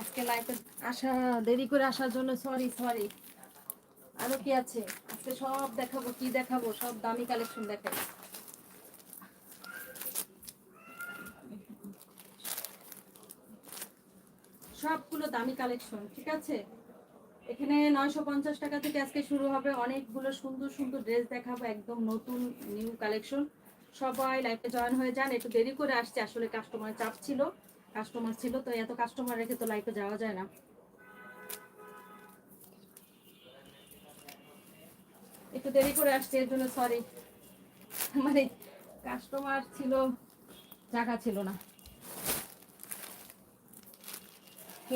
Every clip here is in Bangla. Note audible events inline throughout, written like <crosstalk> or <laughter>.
আজকে লাইফে আসা, দেরি করে আসার জন্য সরি সরি আরও কি আছে? আজকে সব দেখাবো, কি দেখাবো? সব দামি কালেকশন দেখাবো সবগুলো দামি কালেকশন ঠিক আছে? এখানে নয়শো পঞ্চাশ টাকা থেকে আজকে শুরু হবে। অনেকগুলো সুন্দর সুন্দর ড্রেস দেখাবো, একদম নতুন নিউ কালেকশন সবাই লাইফে জয়েন হয়ে যান। একটু দেরি করে আসছে, আসলে কাস্টমার চাপ ছিল। কাস্টমার ছিল, তো এত কাস্টমার রেখে তো লাইফে যাওয়া যায় না। একটু দেরি করে আসছে, এর জন্য সরি মানে কাস্টমার ছিল, জায়গা ছিল না।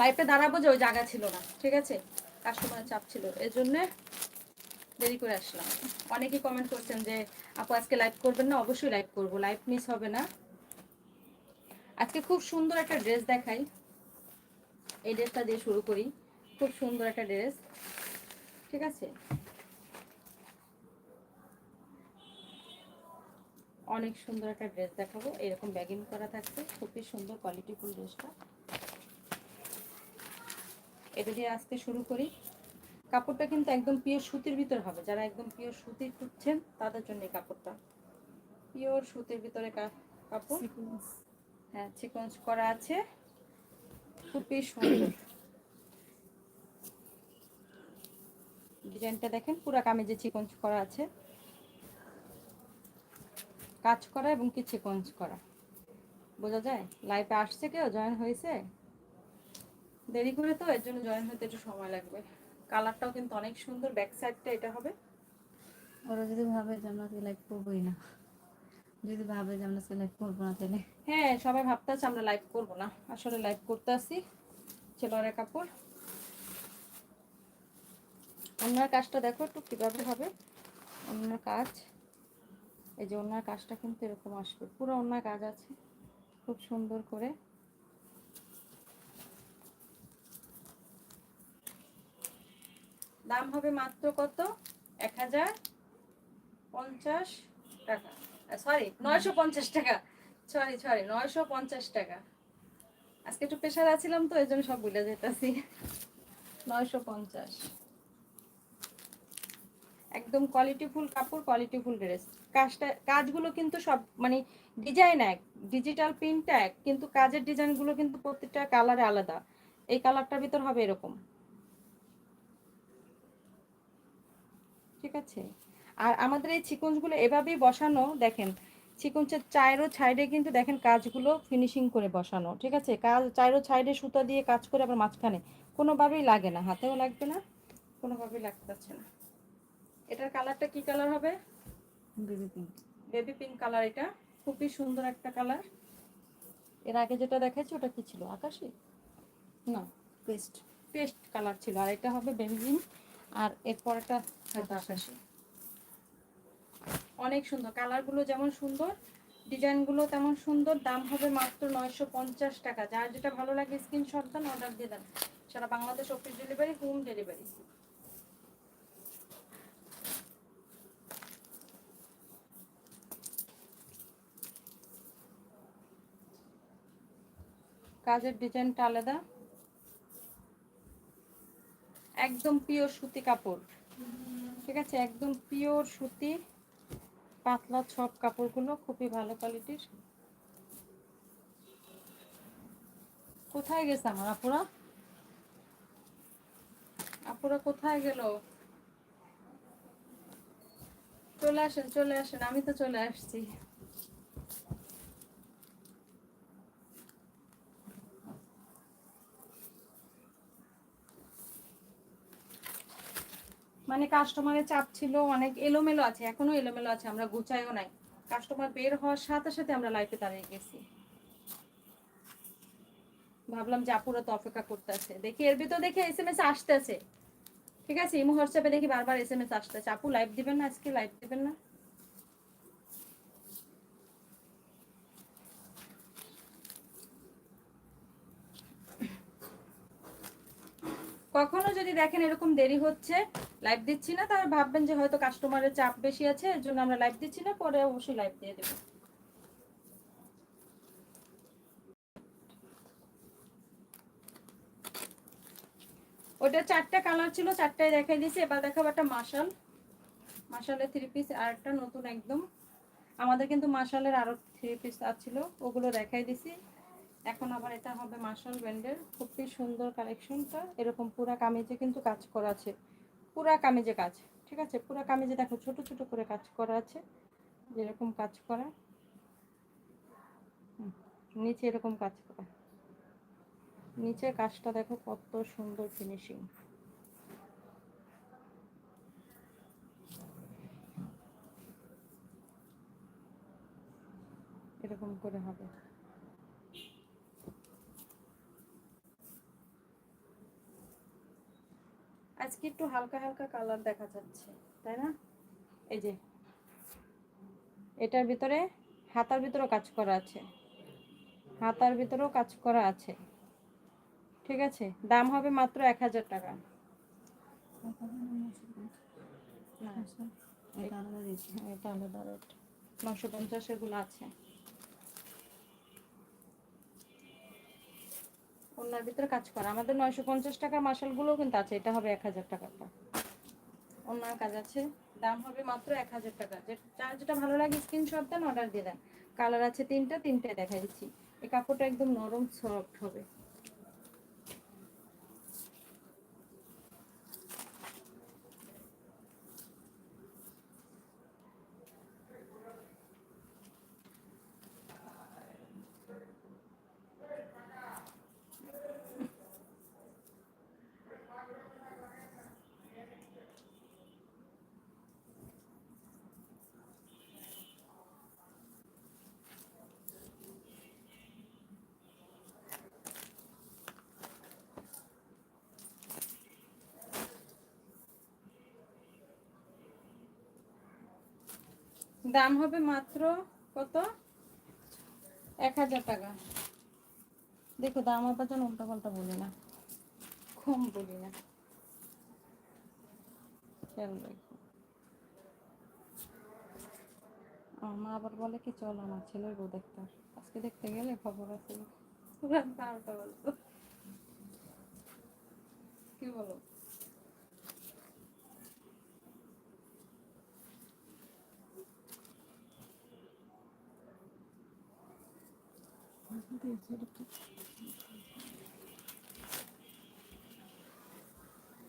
লাইফে দাঁড়াবো যে ওই জায়গা ছিল না, ঠিক আছে? কাস্টমার চাপ ছিল, এর জন্য দেরি করে আসলাম। অনেকেই কমেন্ট করছেন যে, আপু, আজকে লাইভ করবেন না? অবশ্যই লাইভ করব লাইভ মিস হবে না। আজকে খুব সুন্দর একটা ড্রেস দেখাই। এই ড্রেসটা দিয়ে শুরু করি। খুব সুন্দর একটা ড্রেস ঠিক আছে? অনেক সুন্দর একটা ড্রেস দেখাবো। এরকম ব্যাগিং করা থাকছে। খুবই সুন্দর কোয়ালিটিফুল ড্রেসটা এটা দিয়ে আজকে শুরু করি। কাপড়টা কিন্তু একদম পিওর সুতির ভিতর হবে। যারা একদম পিওর সুতির খুঁজছেন, তাদের জন্য এই কাপড়টা। পিওর সুতির ভিতরে কাপড়। হ্যাঁ চিকঞ্জ করা আছে। খুবই সুন্দর। ডিজাইনটা দেখেন, পুরা কামিজে চিকঞ্জ করা আছে। কাজ করা এবং কি চিকঞ্জ করা। বোঝা যায়? লাইফে আসছে কেউ? জয়েন হয়েছে? দেরি করে তো, এর জন্য জয়েন হতে একটু সময় লাগবে। কালারটাও কিন্তু অনেক সুন্দর ব্যাক সাইডটা এটা হবে। ওরা যদি ভাবে যে আমরা লাইভ না। যদি ভাবে যে আমরা লাইভ করব না তাহলে। হ্যাঁ সবাই ভাবতেছে আমরা লাইভ করব না। আসলে লাইভ করতে আসি ছেলের কাপড় অন্যার কাজটা দেখো একটু কীভাবে হবে। অন্যার কাজ। এই যে অন্যার কাজটা কিন্তু এরকম আসবে। পুরো অন্যার কাজ আছে। খুব সুন্দর করে। দাম হবে মাত্র কত? এক হাজার পঞ্চাশ টাকা। সরি নয়শো পঞ্চাশ টাকা। সরি সরি নয়শো পঞ্চাশ টাকা। আজকে একটু প্রেশার আছিলাম তো এই জন্য সব ভুলে যেতেছি। নয়শো পঞ্চাশ। একদম কোয়ালিটিফুল কাপড় কোয়ালিটিফুল ড্রেস কাজটা, কাজগুলো কিন্তু সব মানে ডিজাইন এক ডিজিটাল প্রিন্ট এক, কিন্তু কাজের ডিজাইনগুলো কিন্তু প্রত্যেকটা কালারে আলাদা। এই কালারটার ভিতর হবে এরকম। ঠিক আছে? আর আমাদের এই চিকনসগুলো এভাবেই বসানো দেখেন চিকনসের চাইরো সাইডে কিন্তু দেখেন কাজগুলো ফিনিশিং করে বসানো ঠিক আছে? কাজ চাইরো সাইডে সুতা দিয়ে কাজ করে আবার মাঝখানে কোনোভাবেই লাগে না হাতেও লাগবে না কোনোভাবেই লাগতে পারছে না। এটার কালারটা কি কালার হবে? Baby pink baby pink colour এটা খুবই সুন্দর একটা কালারের আগে যেটা দেখাচ্ছি ওটা কি ছিল আকাশি? না পেস্ট পেস্ট কালার ছিল আর এটা হবে বেবি পিঙ্ক আর এরপর একটা হয়তো আকাশি। অনেক সুন্দর। কালারগুলো যেমন সুন্দর, ডিজাইনগুলো তেমন সুন্দর, দাম হবে মাত্র নয়শো পঞ্চাশ টাকা। যার যেটা ভালো লাগে স্ক্রিনশট দেন অর্ডার দিয়ে দেন। সারা Bangladesh office delivery home delivery কাজের ডিজাইনটা আলাদা। একদম পিওর সুতি কাপড়। ঠিক আছে? একদম পিওর সুতি। পাতলা সব কাপড়গুলো খুবই ভালো কোয়ালিটির কোথায় গেছে আমার আপুরা? আপুরা কোথায় গেল? চলে আসেন চলে আসেন, আমি তো চলে আসছি। মানে কাস্টমারের চাপ ছিল, অনেক এলোমেলো আছে, এখনও এলোমেলো আছে, আমরা গুছাইও নাই। কাস্টমার বের হওয়ার সাথে সাথে আমরা লাইফে দাঁড়িয়ে গেছি। ভাবলাম যে আপুরা তো অপেক্ষা করতে আছে দেখি এর ভিতর দেখি এস এম এস আসতেছে। ঠিক আছে, ইমো হোয়াটসঅ্যাপে দেখি বারবার এস এম এস আসতেছে। আপু লাইভ দিবেন না আজকে? লাইভ দিবেন না? কখনো যদি দেখেন এরকম দেরি হচ্ছে লাইভ দিচ্ছি না, তাহলে ভাববেন যে হয়তো কাস্টমারের চাপ বেশি আছে, এর জন্য আমরা লাইভ দিচ্ছি না, পরে অবশ্যই লাইভ দিয়ে দেবো। ওটা চারটা কালার ছিল, চারটায় দেখাই দিয়েছি, এবার দেখাবো একটা মাশাল মাশালের থ্রি পিস আর একটা নতুন একদম। আমাদের কিন্তু মাশালের আরও থ্রি পিস ছিল, ওগুলো দেখাই দিছি এখন আবার এটা হবে মাশাল ব্র্যান্ডের। খুবই সুন্দর কালেকশনটা। এরকম পুরা কামিজে কিন্তু কাজ করা আছে। পুরা কামিজে কাজ, ঠিক আছে? পুরা কামিজে দেখো, ছোট ছোট করে কাজ করা আছে। যেরকম কাজ করা। নিচে এরকম কাজ করা। নিচের কাজটা দেখো কত সুন্দর ফিনিশিং এরকম করে হবে। আজকে একটু হালকা হালকা কালার দেখা যাচ্ছে তাই না? এই যে এটার ভিতরে হাতার ভিতরেও কাজ করা আছে। হাতার ভিতরেও কাজ করা আছে। ঠিক আছে? দাম হবে মাত্র এক হাজার টাকা। এটা আলাদা নশো পঞ্চাশেরগুলো আছে। ওনার ভিতরে কাজ করা। আমাদের নয়শো পঞ্চাশ টাকার মাসালগুলোও কিন্তু আছে, এটা হবে এক হাজার টাকাটা ওনার কাজ আছে, দাম হবে মাত্র এক হাজার টাকা। যার যেটা ভালো লাগে স্ক্রিনশট দেন অর্ডার দিয়ে দেন। কালার আছে তিনটা তিনটে দেখা দিচ্ছি। এই কাপড়টা একদম নরম সফট হবে। দাম হবে মাত্র কত? এক হাজার টাকা। দেখো, দাম আবার যেন উল্টা পাল্টা বলি না। কম বলি না। খেয়াল রাখো। আমার মা আবার বলে কি, চল আমার ছেলের বউ দেখতে আজকে দেখতে গেলে খবর আছে। কি বলো?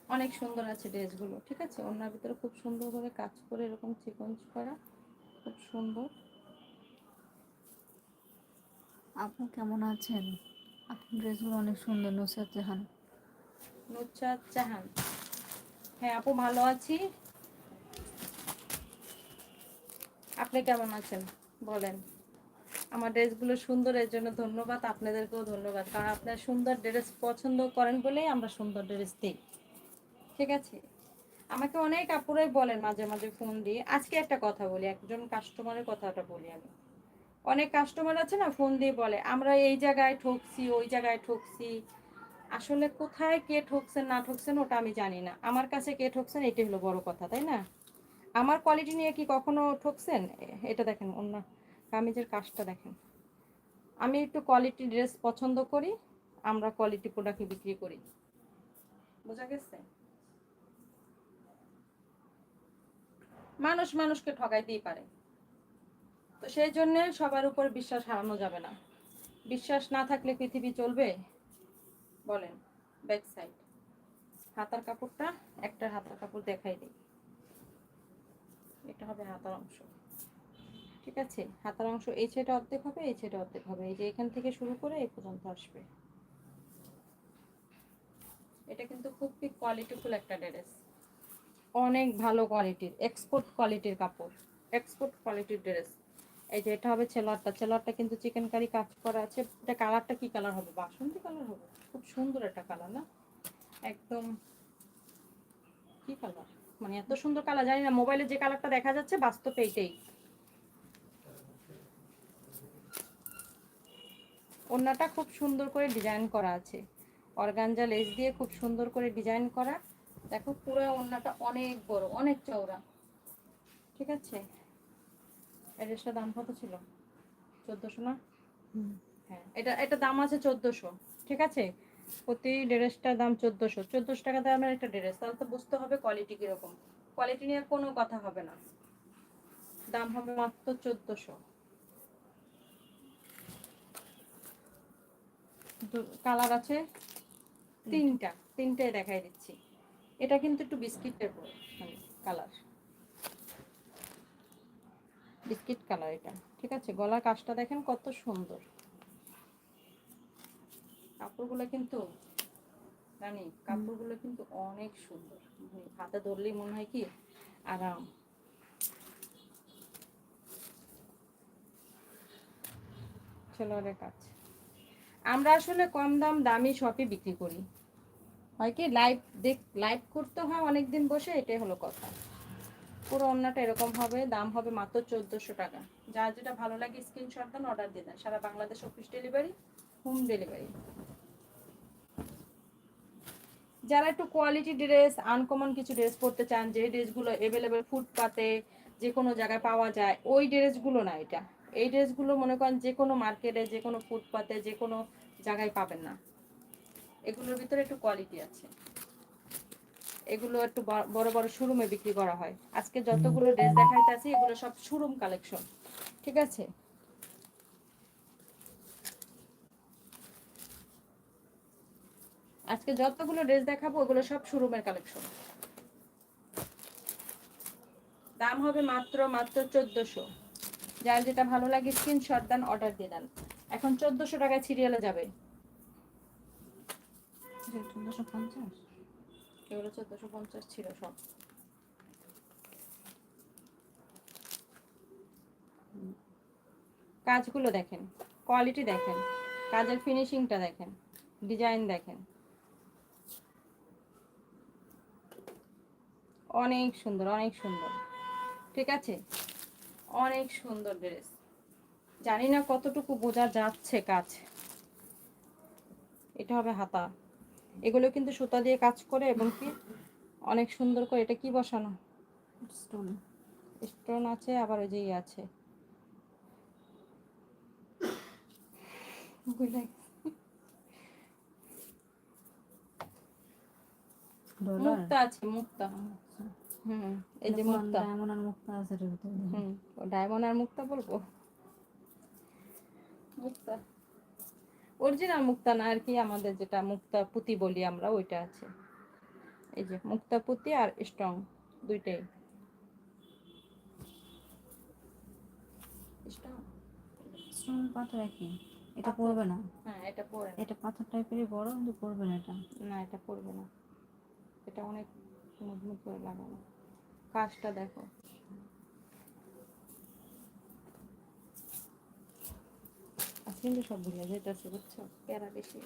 অনেক সুন্দর আছে ড্রেসগুলো ঠিক আছে? ওনার ভিতরে খুব সুন্দর করে কাজ করে এরকম চিকন করা খুব সুন্দর। আপু কেমন আছেন? আপনার ড্রেসগুলো অনেক সুন্দর নুসরাত জাহান। নুচ্ছাদ জাহান। হ্যাঁ আপু ভালো আছি। আপনি কেমন আছেন? বলেন। আমার ড্রেসগুলো সুন্দর এর জন্য ধন্যবাদ, আপনাদেরকেও ধন্যবাদ। কারণ আপনারা সুন্দর ড্রেস পছন্দ করেন বলেই আমরা সুন্দর ড্রেস দিই। ঠিক আছে? আমাকে অনেক আপুরাই বলেন মাঝে মাঝে ফোন দিয়ে। আজকে একটা কথা বলি, একজন কাস্টমারের কথাটা বলি আমি। অনেক কাস্টমার আছে না, ফোন দিয়ে বলে, আমরা এই জায়গায় ঠকছি, ওই জায়গায় ঠকছি। আসলে কোথায় কে ঠকছেন, না ঠকছেন ওটা আমি জানি না। আমার কাছে কে ঠকছেন, এটাই হলো বড় কথা, তাই না? আমার কোয়ালিটি নিয়ে কি কখনো ঠকছেন? এটা দেখেন অন্য কামিজের কাজটা দেখেন। আমি একটু কোয়ালিটি ড্রেস পছন্দ করি, আমরা কোয়ালিটি প্রোডাক্ট বিক্রি করি। বোঝা গেছে? মানুষ মানুষকে ঠকাইতেই পারে। তো সেই জন্য সবার উপর বিশ্বাস হারানো যাবে না। বিশ্বাস না থাকলে পৃথিবী চলবে? বলেন ব্যাক সাইড হাতার কাপড়টা, একটা হাতার কাপড় দেখাই দিই। এটা হবে হাতার অংশ। ঠিক আছে? হাতার অংশ এই ছেটা অর্ধেক হবে, এই ছেটা অর্ধেক হবে। এই যে এখান থেকে শুরু করে এই পর্যন্ত আসবে। এটা কিন্তু খুবই কোয়ালিটিফুল একটা ড্রেস। অনেক ভালো কোয়ালিটির এক্সপোর্ট কোয়ালিটির কাপড়। এক্সপোর্ট কোয়ালিটির ড্রেস। এই যে এটা হবে ছেলারটা ছেলারটা কিন্তু চিকেন কারি কাজ করা আছে। এটা কালারটা কি কালার হবে? বাসন্তী কালার হবে। খুব সুন্দর একটা কালার না? একদম কি কালার মানে এত সুন্দর কালার জানি না। মোবাইলে যে কালারটা দেখা যাচ্ছে, বাস্তবে এইটাই ওড়নাটা খুব সুন্দর করে ডিজাইন করা আছে। অর্গানজা লেস দিয়ে খুব সুন্দর করে ডিজাইন করা। দেখো পুরো ওড়নাটা অনেক বড় অনেক চওড়া। ঠিক আছে? এই ড্রেসটার দাম কত ছিল? চোদ্দোশো না। হ্যাঁ এটা এটা দাম আছে চোদ্দোশো। ঠিক আছে? প্রতি ড্রেসটার দাম চোদ্দোশো। চোদ্দোশো টাকা দামের একটা ড্রেস তাহলে তো বুঝতে হবে কোয়ালিটি কীরকম। কোয়ালিটি নিয়ে কোনো কথা হবে না। দাম হবে মাত্র চোদ্দোশো। কালার আছে তিনটা তিনটাই দেখাই দিচ্ছি। এটা কিন্তু একটু বিস্কিটের মানে কালার। বিস্কিট কালার এটা, ঠিক আছে? গলার কাজটা দেখেন কত সুন্দর। কাপড়গুলো কিন্তু, জানি, কাপড়গুলো কিন্তু অনেক সুন্দর। মানে হাতে ধরলেই মনে হয় কি আরাম। ছেলের কাজ। আমরা আসলে কম দাম, দামি শপে বিক্রি করি। হয় কি লাইভ দেখ লাইভ করতে হয় অনেকদিন বসে, এটাই হলো কথা। পুরো অন্যটা এরকম হবে, দাম হবে মাত্র চোদ্দোশো টাকা। যার যেটা ভালো লাগে স্ক্রিনশট দেন অর্ডার দিয়ে দেন। সারা Bangladesh office delivery home delivery যারা একটু কোয়ালিটি ড্রেস আনকমন কিছু ড্রেস পরতে চান, যে ড্রেসগুলো অ্যাভেলেবেল ফুটপাতে যে কোনো জায়গায় পাওয়া যায়, ওই ড্রেসগুলো না এটা। এই ড্রেসগুলো মনে করেন যে কোনো মার্কেটে যে কোনো ফুটপাতে যে কোনো জায়গায় পাবেন না। এগুলোর ভিতরে একটু কোয়ালিটি আছে। এগুলো একটু বড় বড় শোরুমে বিক্রি করা হয়। আজকে যতগুলো ড্রেস দেখাইতেছি এগুলো সব শোরুম কালেকশন ঠিক আছে? আজকে যতগুলো ড্রেস দেখাবো ওগুলো সব শোরুমের কালেকশন দাম হবে মাত্র মাত্র চোদ্দশো। যার যেটা ভালো লাগে স্ক্রিনশট দেন অর্ডার দিয়ে দেন। এখন চোদ্দশো টাকায় সিরিয়ালে যাবে। চোদ্দোশো পঞ্চাশ? এগুলো চোদ্দশো পঞ্চাশ ছিল সব। কাজগুলো দেখেন কোয়ালিটি দেখেন কাজের ফিনিশিংটা দেখেন ডিজাইন দেখেন। অনেক সুন্দর অনেক সুন্দর। ঠিক আছে? অনেক সুন্দর ড্রেস। জানি না কতটুকু বোঝা যাচ্ছে কাজ। এটা হবে হাতা। এগুলো কিন্তু সুতা দিয়ে কাজ করে এবং কি অনেক সুন্দর করে এটা কি বসানো? স্টোন। স্টোন আছে আবার ওই যে ইয়ে আছে? মুক্তা আছে মুক্তা। হুম এই যে মুক্তা ডায়মন্ড আর মুক্তা আছে হুম ডায়মন্ড আর মুক্তা বলব? মুক্তা অরিজিনাল মুক্তা না আর কি আমাদের যেটা মুক্তা পুঁতি বলি আমরা ওইটা আছে। এই যে মুক্তা পুঁতি আর স্ট্রং দুইটাই? স্টোন পাথর একই। এটা পড়বে না। হ্যাঁ এটা এটা পাথর টাইপেরই বড় কিন্তু পড়বে না এটা। না এটা পড়বে না। এটা অনেক মজবুত করে লাগানো কাজটা দেখো। আজকে কিন্তু সব ভুলে যেতেছে বুঝছ? প্যারা বেশি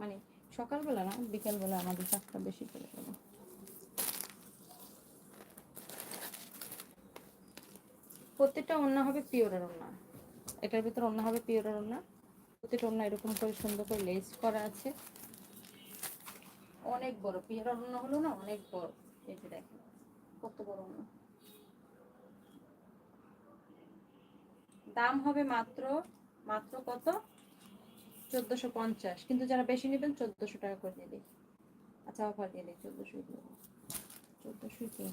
মানে সকালবেলা না, বিকেলবেলা আমাদের চাপটা বেশি চলে গেল প্রত্যেকটা ওন্না হবে পিওরের ওন্না এটার ভিতর ওন্না হবে পিওরের ওন্না প্রত্যেকটা ওন্না এরকম করে সুন্দর করে লেস করা আছে। অনেক বড় পিওর ওন্না হলো না অনেক বড়। এই যে দেখেন, কত বড় ওন্না দাম হবে মাত্র মাত্র কত? চোদ্দশো পঞ্চাশ। কিন্তু যারা বেশি নেবেন, চোদ্দশো টাকা করে দিয়ে দিই আচ্ছা অফার দিয়ে দিই চোদ্দশো চোদ্দশো কি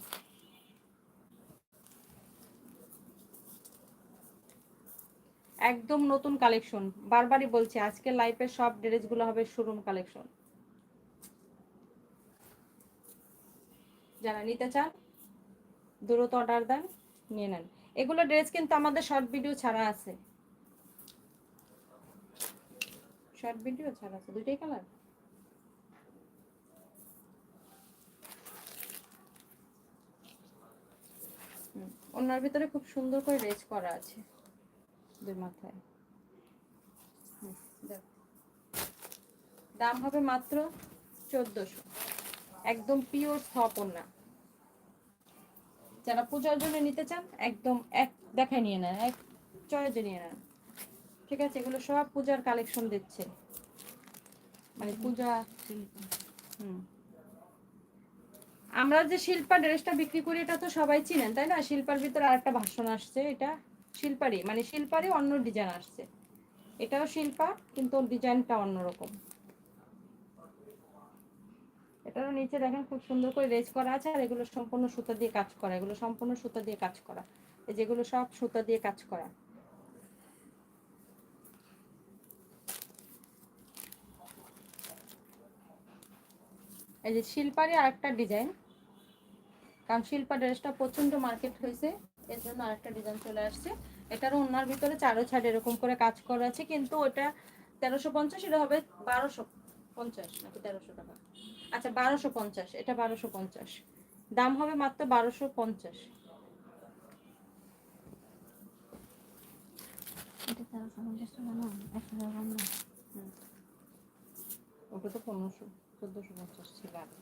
একদম নতুন কালেকশন। বারবারই বলছি আজকে লাইফের সব ড্রেসগুলো হবে শোরুম কালেকশন যারা নিতে চান, দ্রুত অর্ডার দেন, নিয়ে নেন। এগুলো ড্রেস কিন্তু আমাদের শর্ট ভিডিও ছাড়া আছে। শর্ট ভিডিও ছাড়া আছে, দুইটাই কালার ওনার ভিতরে খুব সুন্দর করে রেজ করা আছে, দুই মাথায়। দাম হবে মাত্র চোদ্দশো। একদম পিওর না যারা পূজার জন্য নিতে চান, একদম এক দেখায় নিয়ে নেন, এক চয়েজে নিয়ে নেন। ঠিক আছে? এগুলো সব পূজার কালেকশন দিচ্ছে। মানে পূজা হুম। আমরা যে শিল্পা ড্রেসটা বিক্রি করি, এটা তো সবাই চিনেন, তাই না? শিল্পার ভিতরে আরেকটা ভাষণ আসছে, এটা শিল্পারই। মানে শিল্পারই অন্য ডিজাইন আসছে। এটাও শিল্পা, কিন্তু ডিজাইনটা অন্যরকম। এটারও নিচে দেখেন খুব সুন্দর করে রেজ করা আছে আর এগুলো সম্পূর্ণ সুতা দিয়ে কাজ করা, এগুলো সম্পূর্ণ সুতা দিয়ে কাজ করা। যেগুলো সব সুতা দিয়ে কাজ করা। এই যে শিল্পারই আরেকটা ডিজাইন, কারণ শিল্পা ড্রেসটা প্রচণ্ড মার্কেট হয়েছে, এর জন্য আরেকটা ডিজাইন চলে আসছে। এটারও ওনার ভিতরে চারো ছাড় এরকম করে কাজ করা আছে, কিন্তু ওটা তেরোশো পঞ্চাশ, এটা হবে বারোশো পঞ্চাশ, নাকি তেরোশো টাকা। আচ্ছা বারোশো পঞ্চাশ এটা বারোশো পঞ্চাশ। দাম হবে মাত্র বারোশো পঞ্চাশ। ওটা তো পনেরোশো চোদ্দোশো পঞ্চাশ ছিল আগে।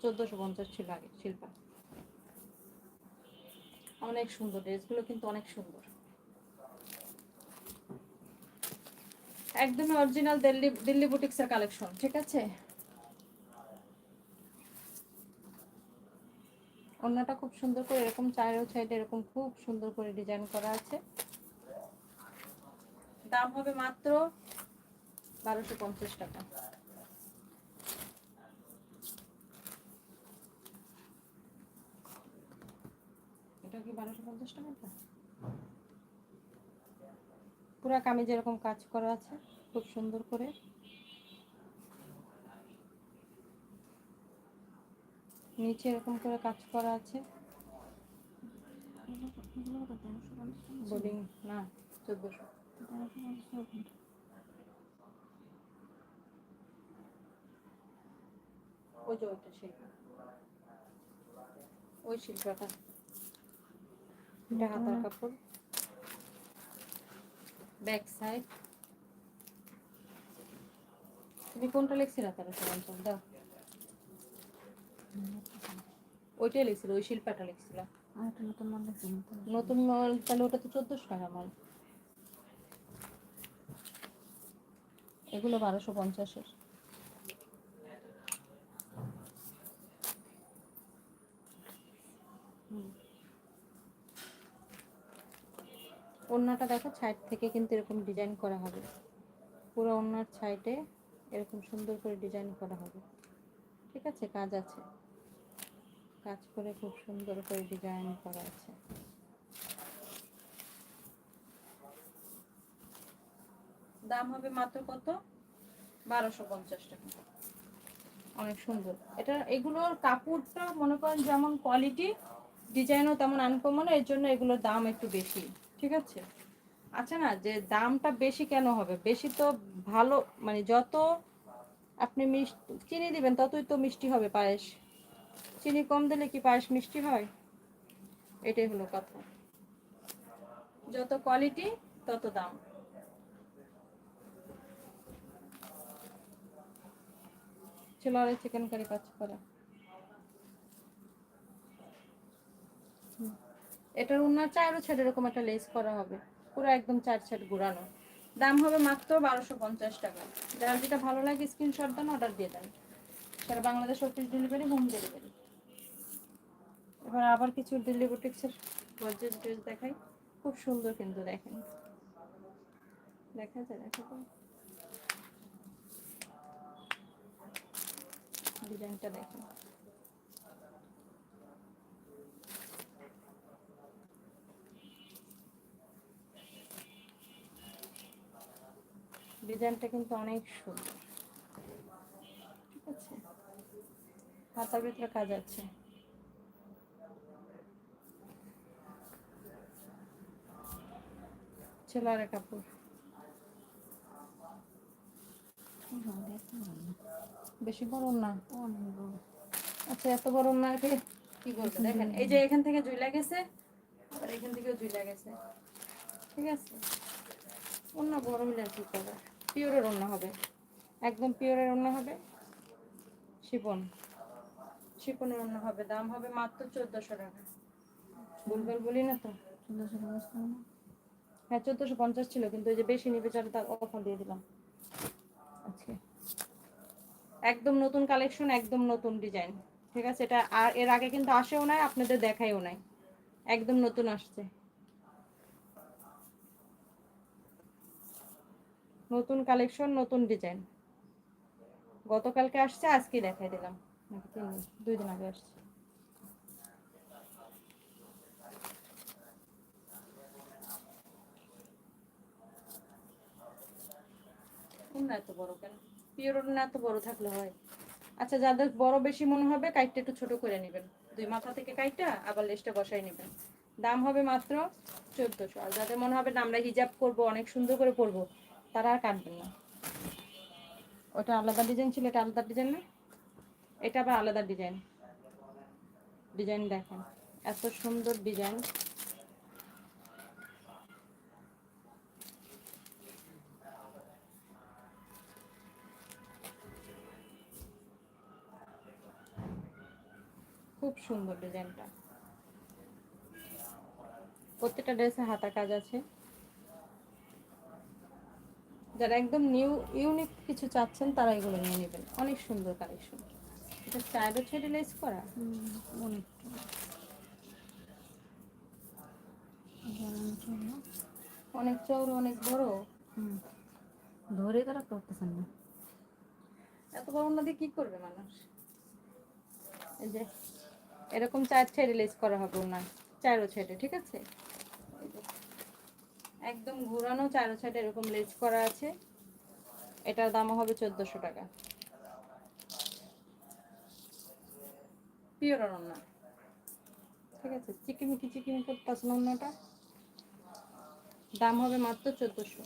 চোদ্দোশো পঞ্চাশ ছিল আগে শিল্পা। অনেক সুন্দর ড্রেসগুলো কিন্তু অনেক সুন্দর। একদমই অরিজিনাল দিল্লি দিল্লি বুটিক্সের কালেকশন ঠিক আছে? অন্যটা খুব সুন্দর করে, এরকম চারেও সাইডে এরকম খুব সুন্দর করে ডিজাইন করা আছে। দাম হবে মাত্র বারোশো পঞ্চাশ টাকা। এটা কি বারোশো পঞ্চাশ টাকা পুরা কামিজ এরকম কাজ করা আছে, খুব সুন্দর করে। নিচে এরকম করে কাজ করা আছে। না? ওই ওই শিল্পটা। কাপড়। ব্যাক সাইড তুমি কোনটা লিখছিলে তেরোশো পঞ্চাশ দাও। ওইটাই লিখছিল ওই শিল্পাটা লিখছিল। নতুন মাল নতুন মাল তাহলে ওটা তো চোদ্দোশো টাকা মাল এগুলো বারোশো পঞ্চাশের। ওড়নাটা দেখো সাইড থেকে কিন্তু এরকম ডিজাইন করা হবে। পুরো ওড়নার সাইডে এরকম সুন্দর করে ডিজাইন করা হবে। ঠিক আছে? কাজ আছে। কাজ করে খুব সুন্দর করে ডিজাইন করা আছে। দাম হবে মাত্র কত? বারোশো পঞ্চাশ টাকা। অনেক সুন্দর। এটা, এগুলোর কাপড়টা মনে করেন যেমন কোয়ালিটি ডিজাইনও তেমন আনকমন এর জন্য এগুলোর দাম একটু বেশি। ঠিক আছে? আচ্ছা না, যে দামটা বেশি কেন হবে? বেশি তো ভালো মানে যত আপনি মিষ্টি চিনি দিবেন, ততই তো মিষ্টি হবে পায়েস। চিনি কম দিলে কি পায়েস মিষ্টি হয়? এটাই হলো কথা। যত কোয়ালিটি তত দাম। ছেলেরা চিকেন কারি কাজ করে। এটার উন্নার চারও ছাড় এরকম একটা লেস করা হবে। পুরো একদম চার ছাড় ঘুরানো দাম হবে মাত্র বারোশো পঞ্চাশ টাকা। যার যেটা ভালো লাগে স্ক্রিনশট দেন অর্ডার দিয়ে দেন। সারা Bangladesh office delivery home delivery এবার আবার কিছু ডেলিভারিক্সের গর্জেস ড্রেস দেখাই। খুব সুন্দর কিন্তু দেখেন। দেখা যায় দেখা যায় ডিজাইনটা দেখেন। ডিজাইনটা কিন্তু অনেক সুন্দর। ঠিক আছে? হাতার ভিতরে কাজ আছে। ছেলের কাপড়। বেশি বড় না? আচ্ছা এত বড় না কি করবে দেখেন, এই যে এখান থেকে জুইলা গেছে আর এখান থেকেও জুইলা গেছে। ঠিক আছে? অন্য বড় হলে কি করবে পিওরের অন্য হবে। একদম পিওরের অন্য হবে। শিপন শিপনের অন্য হবে দাম হবে মাত্র চোদ্দশো টাকা। ভুলভাল বলি না তো। চোদ্দোশো পঞ্চাশ না? হ্যাঁ চোদ্দশো পঞ্চাশ ছিল কিন্তু ওই যে বেশি নিবে যারা তার অফার দিয়ে দিলাম। আজকে। একদম নতুন কালেকশন একদম নতুন ডিজাইন ঠিক আছে? এটা আর এর আগে কিন্তু আসেও নাই আপনাদের দেখাইও নাই। একদম নতুন আসছে। নতুন কালেকশন নতুন ডিজাইন গতকালকে আসছে, আজকে দেখাই দিলাম। দুই দিন আগে আসছে। ওড়না এত বড় কেন? পিওর ওড়না এত বড় থাকলে হয়। আচ্ছা যাদের বড় বেশি মনে হবে, কাইটটা একটু ছোট করে নেবেন। দুই মাথা থেকে কাইটটা আবার লেসটা বসাই নেবেন। দাম হবে মাত্র চোদ্দোশো। আর যাদের মনে হবে, না, আমরা হিজাব করব, অনেক সুন্দর করে পরবো। তারা আর কাটবেন না। ওটা আলাদা ডিজাইন ছিল, এটা আলাদা ডিজাইন না? এটা আবার আলাদা ডিজাইন। ডিজাইন দেখেন, এত সুন্দর ডিজাইন। খুব সুন্দর ডিজাইনটা। প্রত্যেকটা ড্রেসে হাতার কাজ আছে। যারা একদম নিউ ইউনিক কিছু চাচ্ছেন তারা এগুলো নিয়ে নেবেন। অনেক সুন্দর কালেকশন এটা চাইডো ছেড়ে লেস করা। অনেকটা অনেক চৌড় অনেক বড়। ধরে তারা করতেছেন না। এত বড় না দিয়ে কি করবে মানুষ? এই যে এরকম চার ছেড়ে লেস করা হবে না চারো ছেড়ে ঠিক আছে? একদম ঘোরানো চারো ছেড়ে এরকম লেজ করা আছে। এটার দাম হবে চোদ্দশো টাকা। পিওর রান্না ঠিক আছে? চিকিমিকি চিকিমি করতেছে অন্যটা দাম হবে মাত্র চোদ্দশো।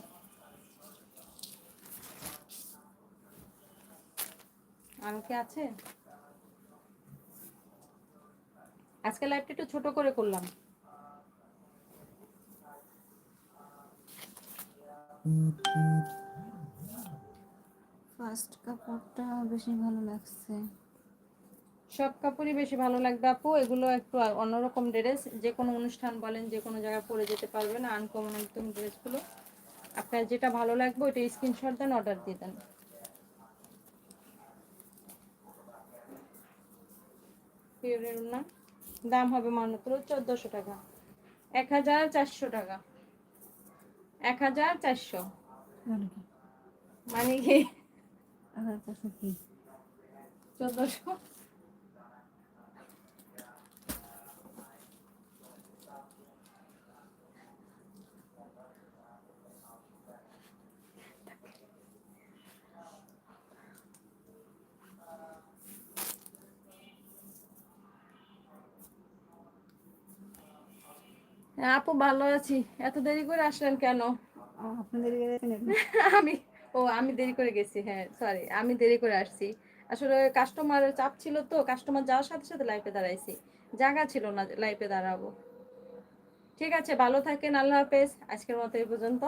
আরও কি আছে? আজকে লাইভটা একটু ছোট করে করলাম। ফার্স্ট কাপড়টা বেশি ভালো লাগছে। সব কাপড়ই বেশি ভালো লাগবে আপু। এগুলো একটু অন্যরকম ড্রেস। যে কোনো অনুষ্ঠান বলেন, যে কোনো জায়গায় পরে যেতে পারবেন আনকমন একদম ড্রেসগুলো। আপনার যেটা ভালো লাগবে, ওইটা স্ক্রিনশট দেন অর্ডার দিয়ে দেন। পিওরের দাম হবে মাত্র চোদ্দোশো টাকা। এক হাজার চারশো টাকা। এক হাজার চারশো। মানে কি? মানে চোদ্দোশো। আপু ভালো আছি। এত দেরি করে আসলেন কেন? <laughs> আমি ও আমি দেরি করে গেছি হ্যাঁ সরি আমি দেরি করে আসছি। আসলে কাস্টমারের চাপ ছিল তো কাস্টমার যাওয়ার সাথে সাথে লাইফে দাঁড়াইছি। জায়গা ছিল না লাইফে দাঁড়াবো। ঠিক আছে ভালো থাকেন আল্লাহ হাফেজ। আজকের মতো এই পর্যন্ত।